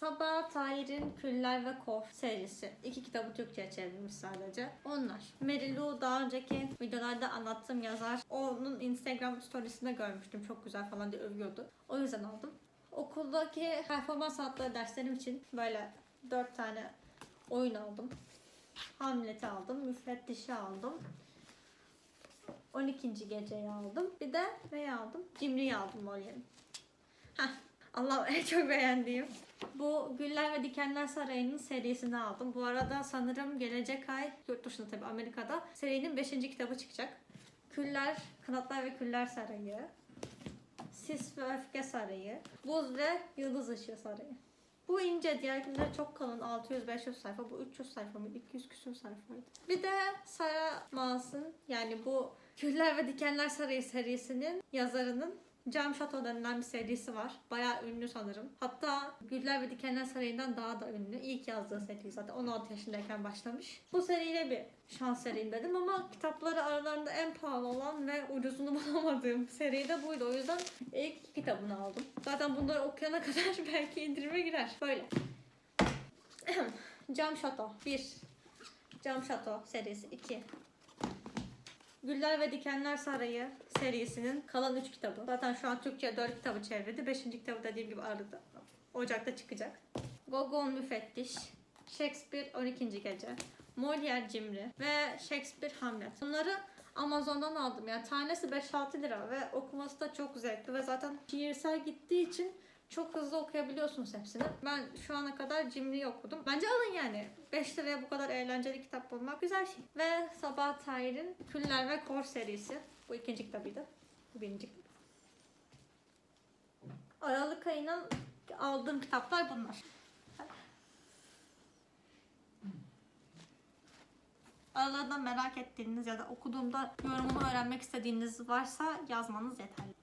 Sabah Tahir'in Küller ve Kor serisi. İki kitabı Türkçe'ye çevrilmiş sadece. Onlar. Mary Lou daha önceki videolarda anlattığım yazar. Onun Instagram storiesinde görmüştüm. Çok güzel falan diye övüyordu. O yüzden aldım. Okuldaki performans sanatları derslerim için böyle dört tane oyun aldım. Hamlet'i aldım. Müfettiş'i aldım. 12. geceyi aldım. Bir de neyi aldım? Cimri'yi aldım Molière'in. Heh. Allah en çok beğendiğim. Bu Güller ve Dikenler Sarayı'nın serisini aldım. Bu arada sanırım gelecek ay yurt dışında tabii Amerika'da serinin 5. kitabı çıkacak. Küller, Kanatlar ve Küller Sarayı. Sis ve Öfke Sarayı. Buz ve Yıldız Işığı Sarayı. Bu ince, diğerleri çok kalın. 600-500 sayfa. Bu 300 sayfa mı? 200 küsur sayfaydı. Bir de Sara Maas'ın yani bu Küller ve Dikenler Sarayı serisinin yazarının Cam Şato denilen bir serisi var. Bayağı ünlü sanırım. Hatta Güller ve Dikenler Sarayı'ndan daha da ünlü. İlk yazdığı seri zaten 16 yaşındayken başlamış. Bu seriyle bir şans seriyim dedim ama kitapları aralarında en pahalı olan ve ucuzunu bulamadığım seri de buydu. O yüzden ilk kitabını aldım. Zaten bunları okuyana kadar belki indirime girer. Böyle. Cam Şato 1 Cam Şato serisi 2 Güller ve Dikenler Sarayı serisinin kalan 3 kitabı. Zaten şu an Türkçe 4 kitabı çevirdi. 5. kitabı dediğim gibi Aralık'ta, Ocak'ta çıkacak. Gogol Müfettiş, Shakespeare 12. Gece, Molière Cimri ve Shakespeare Hamlet. Bunları Amazon'dan aldım. Yani tanesi 5-6 lira ve okuması da çok zevkli ve zaten şiirsel gittiği için çok hızlı okuyabiliyorsunuz hepsini. Ben şu ana kadar Cimri'yi okudum. Bence alın yani. 5 liraya bu kadar eğlenceli kitap bulmak güzel şey. Ve Sabah Tahir'in Küller ve Kor serisi. Bu ikinci kitabıydı. Bu birinci. Aralık ayının aldığım kitaplar bunlar. Aralarından merak ettiğiniz ya da okuduğumda yorumumu öğrenmek istediğiniz varsa yazmanız yeterli.